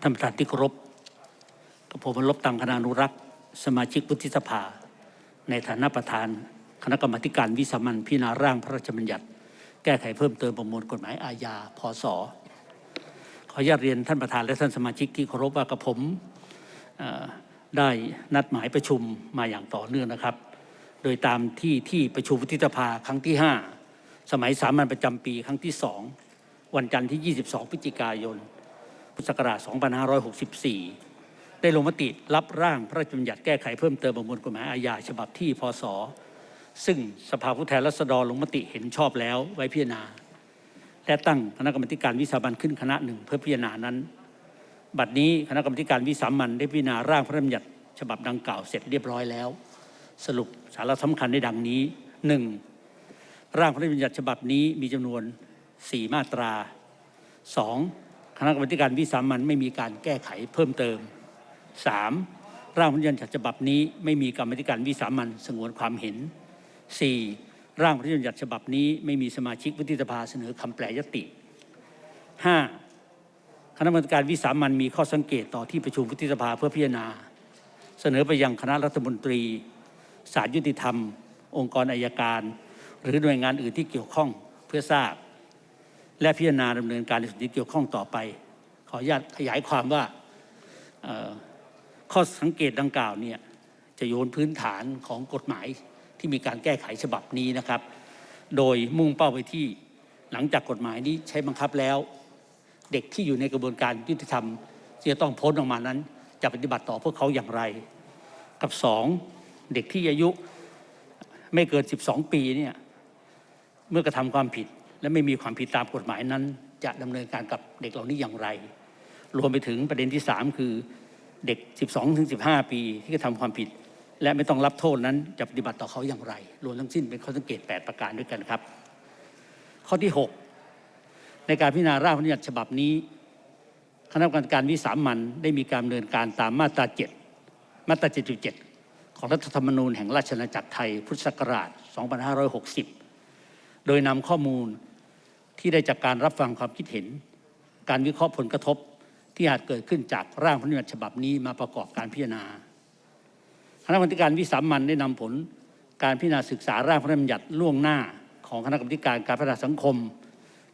ท่านประธานที่เคารพกับผมวรบตังคณานุรักษ์ สมาชิกวุฒิสภา ในฐานะประธาน คณะกรรมาการวิสามันพิจารณาร่างพระราชบัญญัติ แก้ไขเพิ่มเติมประมวลกฎหมายอาญาพศขออนุญาตเรียนท่านประธานและท่านสมาชิกที่เคารพว่ากับผมได้นัดหมายประชุมมาอย่างต่อเนื่องนะครับ โดยตามที่ที่ประชุมวุฒิสภาครั้งที่ 5 สมัยสามัญประจำปีครั้งที่ 2 วันจันทร์ที่ 22 พฤศจิกายน พุทธศักราช 2564 ได้ลงมติรับร่างพระราชบัญญัติแก้ไขเพิ่มเติมประมวลกฎหมายอาญาฉบับที่พศ ซึ่งสภาผู้แทนราษฎรลงมติเห็นชอบแล้วไว้พิจารณา และตั้งคณะกรรมการวิสามันขึ้นคณะหนึ่งเพื่อพิจารณานั้น บัดนี้คณะกรรมการวิสามันได้พิจารณาร่างพระราชบัญญัติฉบับดังกล่าวเสร็จเรียบร้อยแล้ว สรุปสาระสำคัญในดังนี้หนึ่งร่างพระราชบัญญัติฉบับนี้มีจำนวน 4 มาตรา 2. คณะกรรมการวิสามันไม่มีการแก้ไขเพิ่มเติม 3. ร่างพระญญัติฉบับนี้ไม่มีกรรมธิการวิสามันสงวนความเห็น 4. ร่างพระญญัติฉบับนี้ไม่มีสมาชิกวุฒิสภาเสนอคำแปลยติ 5. คณะกรรมการวิสามันมีข้อสังเกตต่อที่ประชุมวุฒิสภาเพื่อพิจารณา เสนอไปยังคณะรัฐมนตรีศาลยุติธรรม องค์กรอายการ หรือหน่วยงานอื่นที่เกี่ยวข้องเพื่อทราบ และพิจารณาดำเนินการในส่วนที่เกี่ยวข้องต่อไป ขออนุญาตขยายความว่าข้อสังเกตดังกล่าวเนี่ยจะโยนพื้นฐานของกฎหมายที่มีการแก้ไขฉบับนี้นะครับ โดยมุ่งเป้าไปที่หลังจากกฎหมายนี้ใช้บังคับแล้ว เด็กที่อยู่ในกระบวนการยุติธรรมที่จะต้องพ้นออกมานั้น จะปฏิบัติต่อพวกเขาอย่างไร กับสองเด็กที่อายุไม่เกิน 12 ปีเนี่ยเมื่อกระทำความผิด และไม่มีความผิดตามกฎหมายนั้น จะดำเนินการกับเด็กเหล่านี้อย่างไร รวมไปถึงประเด็นที่ 3 คือเด็ก 12ถึง15 ปีที่กระทำความผิด และไม่ต้องรับโทษนั้นจะปฏิบัติต่อเขาอย่างไร รวมทั้งสิ้นเป็นข้อสังเกต 8 ประการด้วยกันครับ ข้อที่ 6 ในการพิจารณาร่างพระราชบัญญัติฉบับนี้ คณะกรรมการวิสามันได้มีการดำเนินการตามมาตรา 7 มาตรา 7.7 ของรัฐธรรมนูญแห่งราชอาณาจักรไทยพุทธศักราช 2560 โดยนำข้อมูล ที่ได้จากการรับฟังความคิดเห็น การวิเคราะห์ผลกระทบที่อาจเกิดขึ้นจากร่างพระราชบัญญัติฉบับนี้มาประกอบการพิจารณาคณะกรรมการวิสามันได้นำผลการพิจารณาศึกษาร่างพระราชบัญญัติล่วงหน้า ของคณะกรรมการการพัฒนาสังคม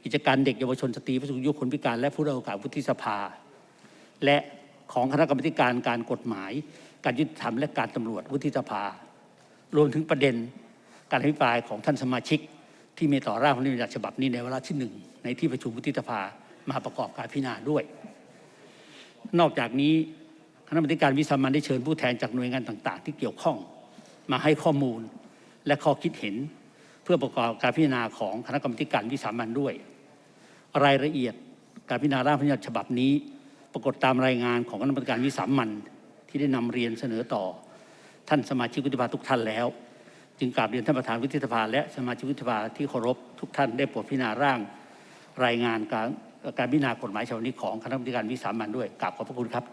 กิจการเด็กเยาวชนสตรีผู้สูงอายุคนพิการและผู้ด้อยโอกาสวุฒิสภา และของคณะกรรมการการกฎหมาย การยุติธรรมและการตำรวจวุฒิสภา รวมถึงประเด็นการอภิปรายของท่านสมาชิก ที่มีต่อร่างพระราชบัญญัติฉบับนี้ในวาระที่หนึ่งในที่ประชุมวุฒิสภามาประกอบการพิจารณาด้วย นอกจากนี้คณะกรรมการวิสามันได้เชิญผู้แทนจากหน่วยงานต่าง ๆ ที่เกี่ยวข้องมาให้ข้อมูลและข้อคิดเห็น เพื่อประกอบการพิจารณาของคณะกรรมการวิสามันด้วย รายละเอียดการพิจารณาร่างพระราชบัญญัติฉบับนี้ ปรากฏตามรายงานของคณะกรรมการวิสามันที่ได้นำเรียนเสนอต่อ ท่านสมาชิกวุฒิสภาทุกท่านแล้ว จึงกราบเรียนท่านประธานวุฒิสภาและสมาชิกวุฒิสภาที่เคารพทุกท่านได้โปรดพิจารณาร่าง รายงานการการพิจารณากฎหมายฉบับนี้ของคณะกรรมการวิสามันด้วยกราบขอบพระคุณครับ